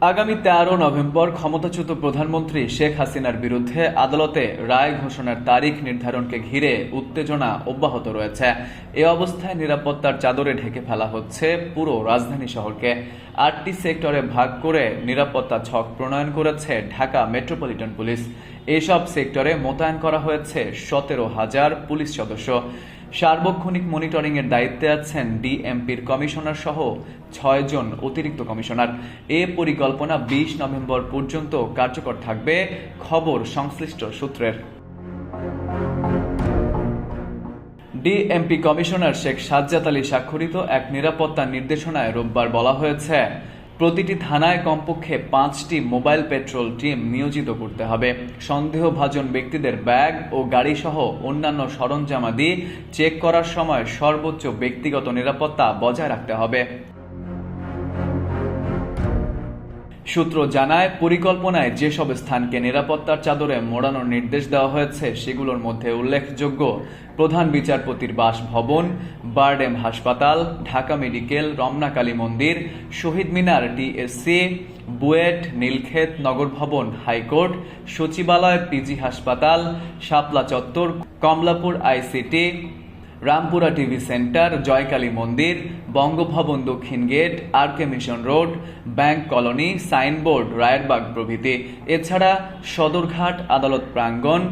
আগামী তেরো নভেম্বর ক্ষমতাচ্যুত প্রধানমন্ত্রী শেখ হাসিনার বিরুদ্ধে আদালতে রায় ঘোষণার তারিখ নির্ধারণকে ঘিরে উত্তেজনা অব্যাহত রয়েছে। এ অবস্থায় নিরাপত্তার চাদরে ঢেকে ফেলা হচ্ছে পুরো রাজধানী শহরকে। আটটি সেক্টরে ভাগ করে নিরাপত্তা ছক প্রণয়ন করেছে ঢাকা মেট্রোপলিটন পুলিশ। এসব সেক্টরে মোতায়েন করা হয়েছে সতেরো হাজার পুলিশ সদস্য। সার্বক্ষণিক মনিটরিং এর দায়িত্বে আছেন ডিএমপির কমিশনার সহ ছয়জন অতিরিক্ত কমিশনার। এ পরিকল্পনা বিশ নভেম্বর পর্যন্ত কার্যকর থাকবে, খবর সংশ্লিষ্ট সূত্রের। ডিএমপি কমিশনার শেখ সাজ্জাদ আলী স্বাক্ষরিত এক নিরাপত্তা নির্দেশনায় রোববার বলা হয়েছে প্রতিটি থানায় কমপক্ষে পাঁচটি মোবাইল পেট্রোল টিম নিয়োজিত করতে হবে। সন্দেহভাজন ব্যক্তিদের ব্যাগ ও গাড়িসহ অন্যান্য সরঞ্জামাদি চেক করার সময় সর্বোচ্চ ব্যক্তিগত নিরাপত্তা বজায় রাখতে হবে। সূত্র জানায়, পরিকল্পনায় যেসব স্থানকে নিরাপত্তার চাদরে মোড়ানোর নির্দেশ দেওয়া হয়েছে, সেগুলোর মধ্যে উল্লেখযোগ্য প্রধান বিচারপতির বাসভবন, বারডেম হাসপাতাল, Dhaka medical, Ramna Kali Mandir, Shaheed Minar TSC, BUET, Nilkhet Nagar Bhaban high court, সচিবালয়, পিজি হাসপাতাল, Shapla Chattar, Kamalapur ICT Rampura TV center, Joykali Mandir, Bangabhaban দক্ষিণ gate R K mission road, bank colony, signboard, Rayerbag প্রভৃতি। এছাড়া সদরঘাট, আদালত প্রাঙ্গণ,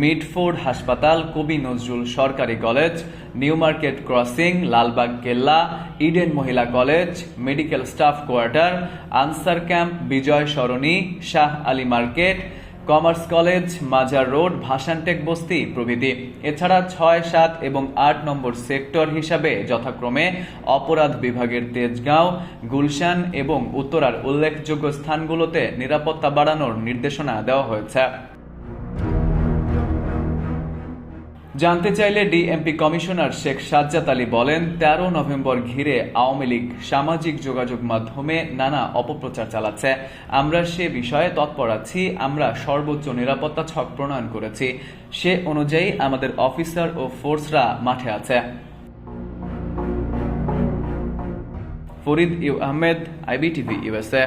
মিডফোর্ড হাসপাতাল, কবি নজরুল সরকারি college, new market crossing, Lalbagh Kella, Eden মহিলা college, medical staff quarter, Ansar camp, Bijoy Sarani, Shah Ali market commerce college, Mazar road, Bhasantek বস্তি প্রভৃতি। এছাড়া ছয়, সাত এবং আট নম্বর সেক্টর হিসাবে যথাক্রমে অপরাধ বিভাগের তেজগাঁও, গুলশান এবং উত্তরার উল্লেখযোগ্য স্থানগুলোতে নিরাপত্তা বাড়ানোর নির্দেশনা দেওয়া হয়েছে। জানতে চাইলে ডিএমপি কমিশনার শেখ সাজ্জাদ আলী বলেন, তেরো নভেম্বর ঘিরে আওয়ামী লীগ সামাজিক যোগাযোগ মাধ্যমে নানা অপপ্রচার চালাচ্ছে। আমরা সে বিষয়ে তৎপর আছি, আমরা সর্বোচ্চ নিরাপত্তা ছক প্রণয়ন করেছি। সে অনুযায়ী আমাদের অফিসার ও ফোর্সরা মাঠে আছে। Farid U Ahmed, IBTV USA